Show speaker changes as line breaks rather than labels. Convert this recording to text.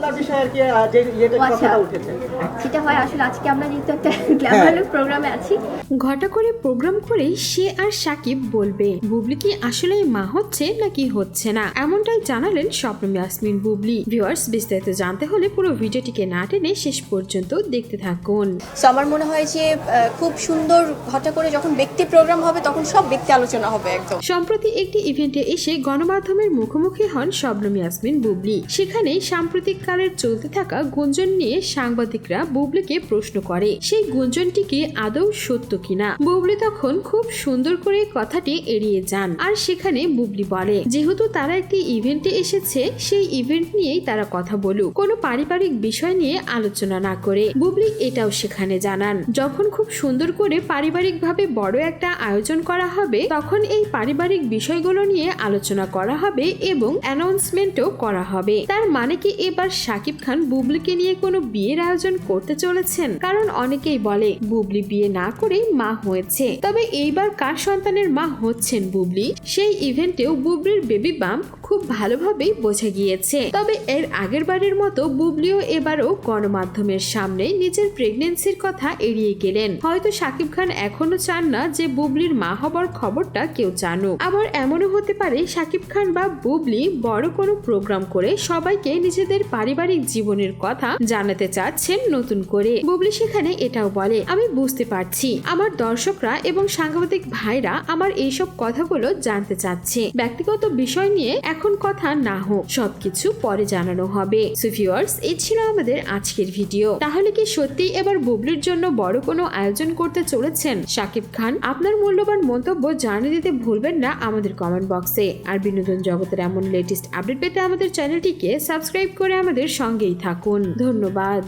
আপনার বিষয়ে আর কি যে ইয়েটা
আচ্ছা।
কথাটা উঠেছে।
যেটা হয় আসলে আজকে আমরা যেহেতু একটা গ্ল্যামার প্রোগ্রামে আছি।
ঘটা করে প্রোগ্রাম করে সে আর সাকিব বলবে বুবলি কি আসলে মা হচ্ছে নাকি হচ্ছে না? এমনটাই জানালেন স্বপ্নম ইয়াসমিন বুবলি। ভিউয়ার্স বিস্তারিত জানতে হলে পুরো ভিডিওটিকে না টেনে শেষ পর্যন্ত দেখতে থাকুন।
সো আমার মনে হয় যে আহ, খুব সুন্দর ঘটা করে যখন ব্যক্তি প্রোগ্রাম হবে তখন সব ব্যক্তি আলোচনা হবে একদম।
সম্প্রতি একটি ইভেন্টে এসে গণমাধ্যমের মুখোমুখি হন শবনম ইয়াসমিন বুবলি। সেখানে সাম্প্রতিক কালের চলতে থাকা গুঞ্জন নিয়ে সাংবাদিকরা বুবলিকে প্রশ্ন করে, সেই গুঞ্জনটি কি আদৌ সত্য কিনা? বুবলি তখন খুব সুন্দর করে কথাটি এড়িয়ে যান। আর সেখানে বুবলি বলে, যেহেতু তারা একটি ইভেন্টে এসেছে, সেই ইভেন্ট নিয়েই তারা কথা বলুক। কোনো পারিবারিক বিষয় নিয়ে আলোচনা না করে। বুবলি এটাও সেখানে জানান, যখন খুব সুন্দর করে পারিবারিকভাবে বড় একটা আয়োজন করা হবে, তখন এই পারিবারিক বিষয়গুলো নিয়ে আলোচনা করা হবে এবং অ্যানাউন্সমেন্টও করা হবে। তার মানে কি এবার শাকিব খান বুবলিকে নিয়ে কোনো বিয়ের আয়োজন করতে চলেছেন। কারণ অনেকেই বলে, বুবলি বিয়ে না করেই মা হয়েছে। তবে এইবার কার সন্তানের মা হচ্ছেন বুবলি? সেই ইভেন্টেও বুবলির বেবি বাম্প খুব ভালোভাবেই বোঝা গিয়েছে। তবে এর আগের বারের মতো বুবলিও এবারও গণমাধ্যমের সামনে নিজের প্রেগনেন্সির কথা এড়িয়ে গেলেন। হয়তো শাকিব খান এখনও চান না যে বুবলির মা হবার খবরটা কেউ জানুক। আবার এমনও হতে পারে শাকিব খান বা বুবলি বড় কোনো প্রোগ্রাম করে সবাইকে নিজেদের পারিবারিক জীবনের কথা জানাতে চাচ্ছেন নতুন করে। বুবলি সেখানে এটাও বলে, আমি বুঝতে পারছি। আমার দর্শকরা এবং সাংবাদিক ভাইরা আমার এইসব কথাগুলো জানতে চাচ্ছে। ব্যক্তিগত বিষয় নিয়ে এখন কথা না হোক, সবকিছু পরে জানানো হবে। সুফিওয়ার্স, এই ছিল আমাদের আজকের ভিডিও। তাহলে কি সত্যি এবার বুবলির জন্য বড় কোনো আয়োজন করতে চলেছেন? শাকিব খান, আপনার মূল্যবান মন্তব্য জানিয়ে দিতে ভুলবেন না আমাদের কমেন্ট বক্সে আর বিনোদন জগতের এমন লেটেস্ট আপডেট পেতে আমাদের চ্যানেলটিকে সাবস্ক্রাইব করে আমাদের সঙ্গেই থাকুন। ধন্যবাদ।